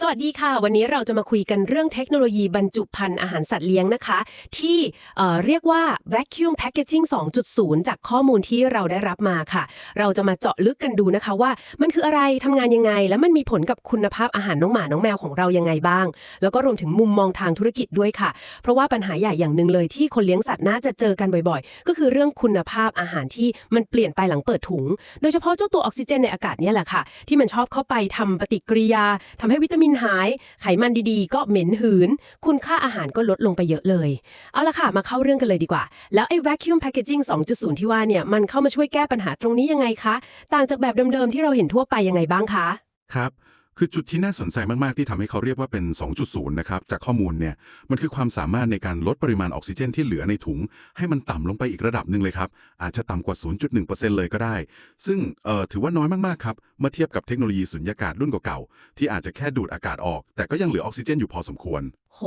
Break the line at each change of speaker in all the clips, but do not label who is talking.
สวัสดีค่ะ วันนี้เราจะมาคุยกันเรื่องเทคโนโลยีบรรจุภัณฑ์อาหารสัตว์เลี้ยงนะคะ ที่เเรียกว่า vacuum packaging 2.0 จากข้อมูลที่เราได้รับมาค่ะ เราจะมาเจาะลึกกันดูนะคะว่า มันคืออะไรทำงานยังไง และมันมีผลกับคุณภาพอาหารน้องหมาน้องแมวของเรายังไงบ้าง แล้วก็รวมถึงมุมมองทางธุรกิจด้วยค่ะ เพราะว่าปัญหาใหญ่อย่างหนึ่งเลยที่คนเลี้ยงสัตว์น่าจะเจอกันบ่อยๆ ก็คือเรื่องคุณภาพอาหารที่มันเปลี่ยนไปหลังเปิดถุง โดยเฉพาะเจ้าตัวออกซิเจนในอากาศเนี่ยแหละค่ะ ที่มันชอบเข้าไปทำปฏิกิริยาทำให้วิตามินินหาย ไขมันดีๆ ก็เหม็นหืน คุณค่าอาหารก็ลดลงไปเยอะเลย เอาละค่ะ มาเข้าเรื่องกันเลยดีกว่า แล้วไอ้ vacuum packaging 2.0 ที่ว่าเนี่ย มันเข้ามาช่วยแก้ปัญหาตรงนี้ยังไงคะ ต่างจากแบบเดิมๆที่เราเห็นทั่วไปยังไงบ้างคะ
ครับ คือจุดที่น่าสนใจมาก ๆ ที่ทำให้เขาเรียกว่าเป็น 2.0 นะครับ จากข้อมูลเนี่ย มันคือความสามารถในการลดปริมาณออกซิเจนที่เหลือในถุง ให้มันต่ำลงไปอีกระดับหนึ่งเลยครับ อาจจะต่ำกว่า 0.1%เลยก็ได้ ซึ่งเอ่อถือว่าน้อยมาก ๆ ครับ เมื่อเทียบกับเทคโนโลยีสุญญากาศรุ่นเก่าๆ ที่อาจจะแค่ดูดอากาศออก แต่ก็ยังเหลือออกซิเจนอยู่พอสมควร
โห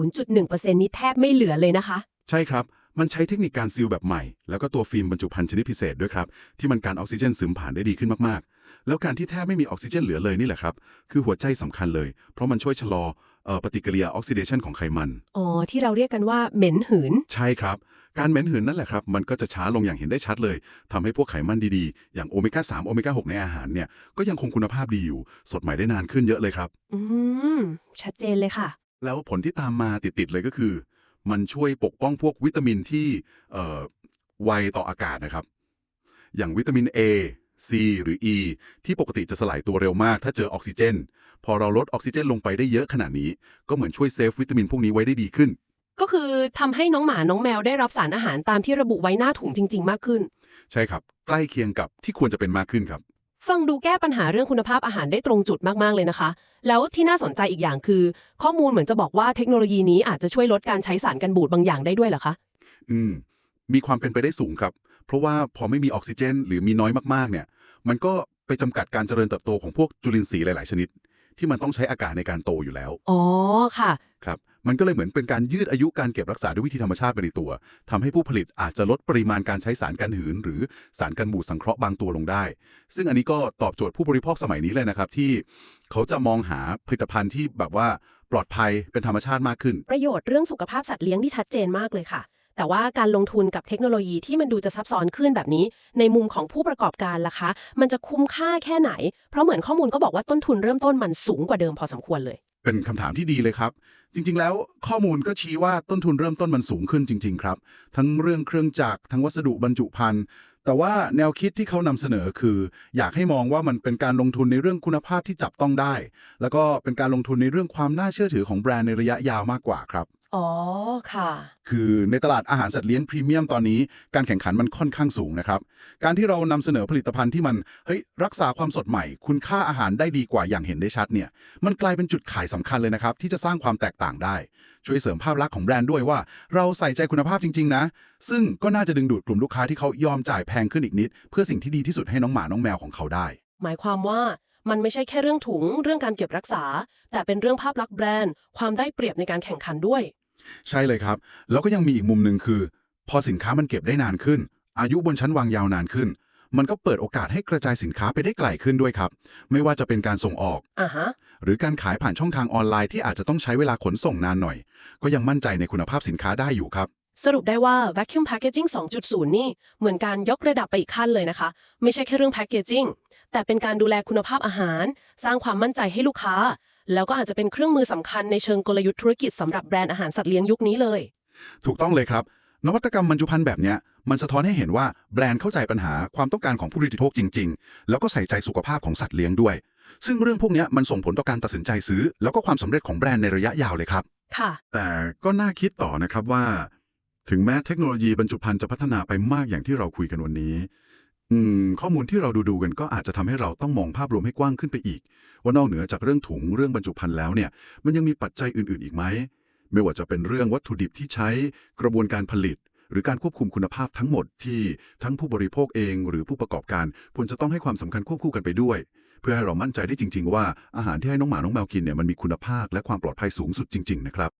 0.1%นี้แทบไม่เหลือเลยนะคะ
ใช่ครับมันใช้เทคนิคการซีลแบบใหม่ แล้วก็ตัวฟิล์มบรรจุภัณฑ์ชนิดพิเศษด้วยครับ ที่มันการออกซิเจนซึมผ่านได้ดีขึ้นมากๆ แล้วการที่แทบไม่มีออกซิเจนเหลือเลยนี่แหละครับ คือหัวใจสำคัญเลย เพราะมันช่วยชะลอเอ่อปฏิกิริยาออกซิเดชันของไขมัน
อ๋อ ที่เราเรียกกันว่าเหม็นหืน
ใช่ครับ การเหม็นหืนนั่นแหละครับ มันก็จะช้าลงอย่างเห็นได้ชัดเลยทำให้พวกไขมันดีๆ อย่างโอเมก้า3โอเมก้า6ในอาหารเนี่ย ก็ยังคงคุณภาพดีอยู่ สดใหม่ได้นานขึ้นเยอะเลยครับ
อืม ชัดเจนเลยค่ะ
แล้วผลที่ตามมาติดๆเลยก็คือ มันช่วยปกป้องพวกวิตามินที่เอ่อไวต่ออากาศนะครับ อย่างวิตามิน A C หรือ E ที่ปกติจะสลายตัวเร็วมากถ้าเจอออกซิเจน พอเราลดออกซิเจนลงไปได้เยอะขนาดนี้ ก็เหมือนช่วยเซฟวิตามินพวกนี้ไว้ได้ดีขึ้น
ก็คือทำให้น้องหมาน้องแมวได้รับสารอาหารตามที่ระบุไว้หน้าถุงจริง ๆ มากขึ้น
ใช่ครับ ใกล้เคียงกับที่ควรจะเป็นมากขึ้นครับ
ฟังดูแก้ปัญหาเรื่องคุณภาพอาหารได้ตรงจุดมาก ๆ เลยนะคะ แล้วที่น่าสนใจอีกอย่างคือ ข้อมูลเหมือนจะบอกว่าเทคโนโลยีนี้อาจจะช่วยลดการใช้สารกันบูดบางอย่างได้ด้วยเหรอคะ
อืม มีความเป็นไปได้สูงครับ เพราะว่าพอไม่มีออกซิเจน หรือมีน้อยมากๆเนี่ยมันก็ไปจำกัดการเจริญเติบโตของพวกจุลินทรีย์หลาย ๆ ชนิด ที่มันต้องใช้อากาศในการโตอยู่แล้ว
อ๋อค่ะ
ครับมันก็เลยเหมือนเป็นการยืดอายุการเก็บรักษาด้วยวิธีธรรมชาติไปในตัวทำให้ผู้ผลิตอาจจะลดปริมาณการใช้สารกันหืน หรือสารกันบูดสังเคราะห์บางตัวลงได้ ซึ่งอันนี้ก็ตอบโจทย์ผู้บริโภคสมัยนี้เลยนะครับที่เขาจะมองหาผลิตภัณฑ์ที่แบบว่าปลอดภัยเป็นธรรมชาติมากขึ้น
ประโยชน์เรื่องสุขภาพสัตว์เลี้ยงที่ชัดเจนมากเลยค่ะ แต่ว่าการลงทุนกับเทคโนโลยีที่มันดูจะซับซ้อนขึ้นแบบนี้ ในมุมของผู้ประกอบการล่ะคะ มันจะคุ้มค่าแค่ไหน เพราะเหมือนข้อมูลก็บอกว่าต้นทุนเริ่มต้นมันสูงกว่าเดิมพอสมควรเลย
เป็นคำถามที่ดีเลยครับ จริง ๆ แล้วข้อมูลก็ชี้ว่าต้นทุนเริ่มต้นมันสูงขึ้นจริง ๆ ครับ ทั้งเรื่องเครื่องจักรทั้งวัสดุบรรจุภัณฑ์แต่ว่าแนวคิดที่เขานำเสนอคือ อยากให้มองว่ามันเป็นการลงทุนในเรื่องคุณภาพที่จับต้องได้ แล้วก็เป็นการลงทุนในเรื่องความน่าเชื่อถือของแบรนด์ในระยะยาวมากกว่าครับ
อ๋อ ค่ะ
คือในตลาดอาหารสัตว์เลี้ยงพรีเมียมตอนนี้ การแข่งขันมันค่อนข้างสูงนะครับ การที่เรานำเสนอผลิตภัณฑ์ที่มันเฮ้ยรักษาความสดใหม่ คุณค่าอาหารได้ดีกว่าอย่างเห็นได้ชัดเนี่ย มันกลายเป็นจุดขายสำคัญเลยนะครับ ที่จะสร้างความแตกต่างได้ ช่วยเสริมภาพลักษณ์ของแบรนด์ด้วยว่า เราใส่ใจคุณภาพจริง ๆ นะ ซึ่งก็น่าจะดึงดูดกลุ่มลูกค้าที่เขายอมจ่ายแพงขึ้นอีกนิด เพื่อสิ่งที่ดีที่สุดให้น้องหมาน้องแมวของเขาได้
หมายความว่ามันไม่ใช่แค่เรื่องถุง เรื่องการเก็บรักษา แต่เป็นเรื่องภาพลักษณ์แบรนด์ ความได้เปรียบในการแข่งขันด้วย
ใช่เลยครับ แล้วก็ยังมีอีกมุมหนึ่งคือ พอสินค้ามันเก็บได้นานขึ้น อายุบนชั้นวางยาวนานขึ้น มันก็เปิดโอกาสให้กระจายสินค้าไปได้ไกลขึ้นด้วยครับ ไม่ว่าจะเป็นการส่งออก
อ่าฮะ
หรือการขายผ่านช่องทางออนไลน์ที่อาจจะต้องใช้เวลาขนส่งนานหน่อย ก็ยังมั่นใจในคุณภาพสินค้าได้อยู่ครับ
สรุปได้ว่า vacuum packaging 2.0 นี่เหมือนการยกระดับไปอีกขั้นเลยนะคะ ไม่ใช่แค่เรื่อง packaging แต่เป็นการดูแลคุณภาพอาหาร สร้างความมั่นใจให้ลูกค้า แล้วก็อาจจะเป็นเครื่องมือสำคัญในเชิงกลยุทธ์ธุรกิจสำหรับแบรนด์อาหารสัตว์เลี้ยงยุคนี้เลย
ถูกต้องเลยครับ นวัตกรรมบรรจุภัณฑ์แบบเนี้ยมันสะท้อนให้เห็นว่าแบรนด์เข้าใจปัญหาความต้องการของผู้บริโภคจริง ๆ แล้วก็ใส่ใจสุขภาพของสัตว์เลี้ยงด้วย ซึ่งเรื่องพวกเนี้ยมันส่งผลต่อการตัดสินใจซื้อ แล้วก็ความสำเร็จของแบรนด์ในระยะยาวเลยครับ
ค่ะ
แต่ก็น่าคิดต่อนะครับว่า ถึงแม้เทคโนโลยีบรรจุภัณฑ์จะพัฒนาไปมากอย่างที่เราคุยกันวันนี้ อืม ข้อมูลที่เราดูดูๆกันก็อาจจะทำให้เราต้องมองภาพรวมให้กว้างขึ้นไปอีก ว่านอกเหนือจากเรื่องถุงเรื่องบรรจุภัณฑ์แล้วเนี่ย มันยังมีปัจจัยอื่นๆอีกไหม ไม่ว่าจะเป็นเรื่องวัตถุดิบที่ใช้กระบวนการผลิต หรือการควบคุมคุณภาพทั้งหมดที่ทั้งผู้บริโภคเอง หรือผู้ประกอบการควรจะต้องให้ความสำคัญควบคู่กันไปด้วย เพื่อให้เรามั่นใจได้จริง ๆ ว่าอาหารที่ให้น้องหมาน้องแมวกินเนี่ยมันมีคุณภาพและความปลอดภัยสูงสุดจริง ๆ นะครับ